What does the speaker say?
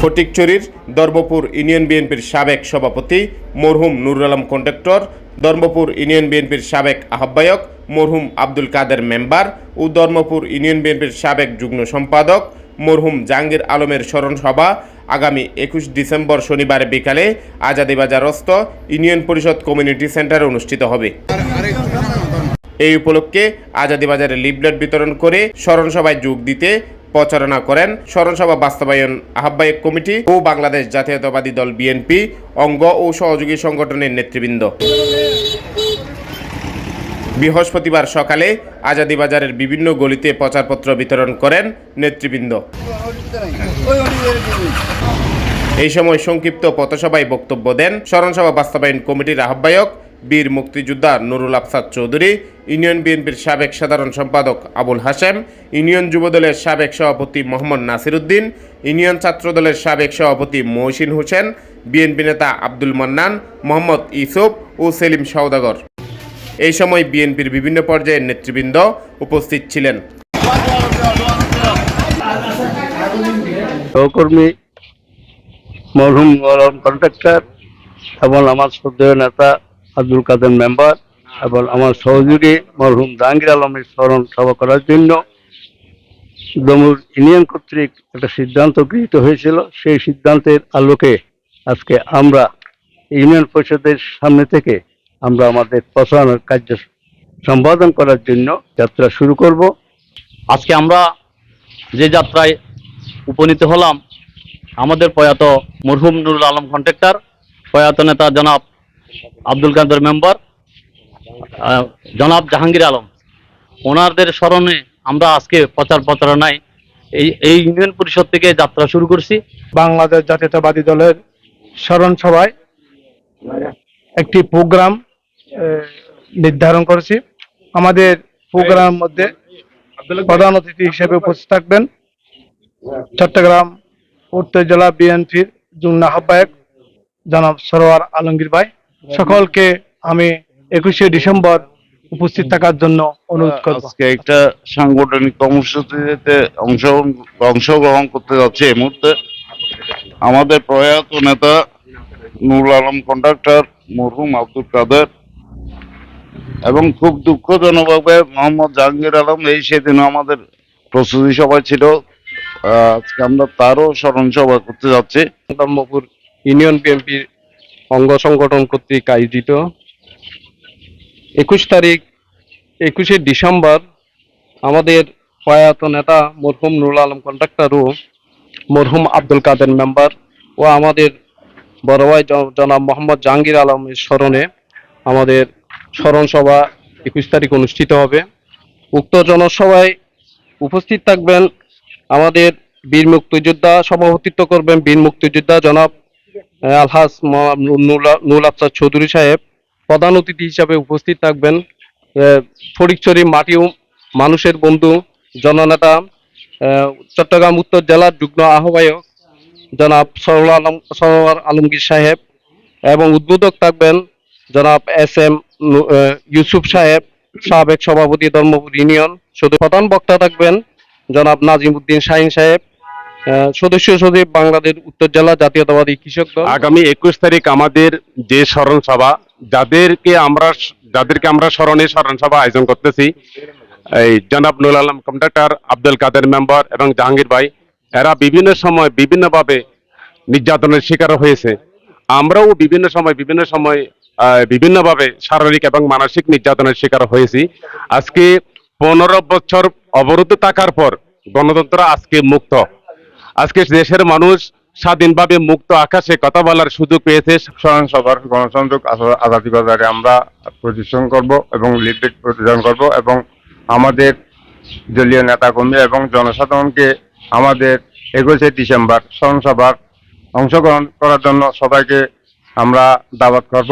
ফটিকচুরির Dharmapur union বিএনপির সাবেক সভাপতি মরহুম নুরুল আলম কন্ডাক্টর, ধর্মপুর ইউনিয়ন বিএনপির সাবেক আহ্বায়ক মরহুম আব্দুল কাদের মেম্বার ও ধর্মপুর ইউনিয়ন বিএনপির সাবেক যুগ্ম সম্পাদক মরহুম জাহাঙ্গীর আলমের স্মরণ সভা আগামী একুশ ডিসেম্বর শনিবার বিকালে আজাদিবাজারস্থ ইউনিয়ন পরিষদ কমিউনিটি সেন্টারে অনুষ্ঠিত হবে। এই উপলক্ষে আজাদি বাজারে লিফলেট বিতরণ করে স্মরণসভায় যোগ দিতে প্রচারণা করেন স্মরণসভা বাস্তবায়ন আহ্বায়ক কমিটি ও বাংলাদেশ জাতীয়তাবাদী দল বিএনপি, অঙ্গ ও সহযোগী সংগঠনের নেতৃবৃন্দ। বৃহস্পতিবার সকালে আজাদি বাজারের বিভিন্ন গলিতে প্রচারপত্র বিতরণ করেন নেতৃবৃন্দ। এই সময় সংক্ষিপ্ত পথসভায় বক্তব্য দেন স্মরণসভা বাস্তবায়ন কমিটির আহ্বায়ক বীর মুক্তিযোদ্ধা নুরুল আফসাদ চৌধুরী, ইউনিয়ন বিএনপির সাবেক সাধারণ সম্পাদক আবুল হাসেম ইউনিয়ন যুবদলের সাবেক সভাপতি মোহাম্মদ নাসির উদ্দিন ইউনিয়ন ছাত্রদলের সাবেক সভাপতি মহসিন হোসেন, বিএনপি নেতা আব্দুল মান্নান, মোহাম্মদ ইসুফ ও সেলিম সওদাগর। এই সময় বিএনপির বিভিন্ন পর্যায়ের নেতৃবৃন্দ উপস্থিত ছিলেন। সহকর্মী মরহুম কন্ট্রাক্টর এবং আমার শ্রদ্ধেয় নেতা আব্দুল কাদের মেম্বার এবং আমার সহযোগী মরহুম জাহাঙ্গীর আলমের স্মরণ সভা করার জন্য দমুর ইউনিয়ন কর্তৃক একটা সিদ্ধান্ত গৃহীত হয়েছিল। সেই সিদ্ধান্তের আলোকে আজকে আমরা ইউনিয়ন পরিষদের সামনে থেকে আমরা আমাদের প্রচারণার কার্য সম্পাদন করার জন্য যাত্রা শুরু করব। আজকে আমরা যে যাত্রায় উপনীত হলাম, আমাদের প্রয়াত মরহুম নুরুল আলম কন্ট্রাক্টর, প্রয়াত নেতা জনাব আব্দুল কাদের মেম্বার জনাব জাহাঙ্গীর আলম। ওনাদের স্মরণে আমরা আজকে প্রচার প্রচারণায় এই এই ইউনিয়ন পরিষদ থেকে যাত্রা শুরু করছি। বাংলাদেশ জাতীয়তাবাদী দলের স্মরণ সভায় একটি প্রোগ্রাম নির্ধারণ করেছি। আমাদের প্রোগ্রামের মধ্যে প্রধান অতিথি হিসেবে উপস্থিত থাকবেন চট্টগ্রাম উত্তর জেলা বিএনপির যুগ্ম আহ্বায়ক জনাব সরোয়ার আলমগীর ভাই। সকলকে আমি একুশে ডিসেম্বর উপস্থিত থাকার জন্য অনুরোধ করব। আজকে একটা সাংগঠনিক কর্মসূচিতে অংশগ্রহণ করতে যাচ্ছে এই মুহূর্তে। আমাদের প্রয়াত নেতা নুরুল আলম কন্ডাক্টর মরহুম আব্দুল কাদের এবং খুব দুঃখজনকভাবে মোহাম্মদ জাহাঙ্গীর আলম এই সেদিন আমাদের প্রস্তুতি সভায় ছিল। আহ, আজকে আমরা তারও স্মরণ সভা করতে যাচ্ছি। ধর্মপুর ইউনিয়ন বিএনপির অঙ্গ সংগঠন কর্তৃক আয়োজিত। একুশ তারিখ, একুশে ডিসেম্বর আমাদের প্রয়াত নেতা মরহুম নুরুল আলম কন্ট্রাক্টর ও মরহুম আব্দুল কাদের মেম্বার ও আমাদের বড় ভাই জনাব মোহাম্মদ জাহাঙ্গীর আলমের স্মরণে আমাদের স্মরণ সভা একুশ তারিখ অনুষ্ঠিত হবে। উক্ত জনসভায় উপস্থিত থাকবেন আমাদের বীর মুক্তিযোদ্ধা সভাপতিত্ব করবেন বীর মুক্তিযোদ্ধা জনাব আলহাজ নুরুল আফসার চৌধুরী সাহেব প্রধান অতিথি হিসাবে উপস্থিত থাকবেন। ফটিকছড়ি মাটি মানুষের বন্ধু, জননেতা চট্টগ্রাম উত্তর জেলার যুগ্ম আহ্বায়ক জনাব সরোয়ার আলম সরোয়ার আলমগীর সাহেব এবং উদ্বোধক থাকবেন জনাব এস এম ইউসুফ সাহেব, সাবেক সভাপতি ধর্মপুর ইউনিয়ন। শুধু প্রধান বক্তা থাকবেন জনাব নাজিম উদ্দিন শাহিন সাহেব সদস্য সচিব বাংলাদেশ উত্তর জেলা জাতীয়তাবাদী কৃষক দল। আগামী একুশ তারিখ আমাদের যে স্মরণ সভা যাদেরকে আমরা যাদেরকে আমরা স্মরণে স্মরণ সভা আয়োজন করতেছি, এই জনাব নুল আলম কন্ডাক্টর আব্দুল কাদের মেম্বার এবং জাহাঙ্গীর ভাই, এরা বিভিন্ন সময় বিভিন্নভাবে নির্যাতনের শিকার হয়েছে। আমরাও বিভিন্ন সময় বিভিন্ন সময় বিভিন্নভাবে শারীরিক এবং মানসিক নির্যাতনের শিকার হয়েছি। আজকে পনেরো বছর অবরুদ্ধ থাকার পর গণতন্ত্র আজকে মুক্ত। আজকে দেশের মানুষ স্বাধীনভাবে মুক্ত আকাশে কথা বলার সুযোগ পেয়েছে সভার গণসংযোগ আজ- আজাদি বাজারে আমরা প্রদর্শন করব এবং লিফলেট প্রদান করব এবং আমাদের দলীয় নেতাকর্মী এবং জনসাধারণকে আমাদের একুশে ডিসেম্বর স্মরণ সভার অংশগ্রহণ করার জন্য সবাইকে আমরা দাওয়াত করব।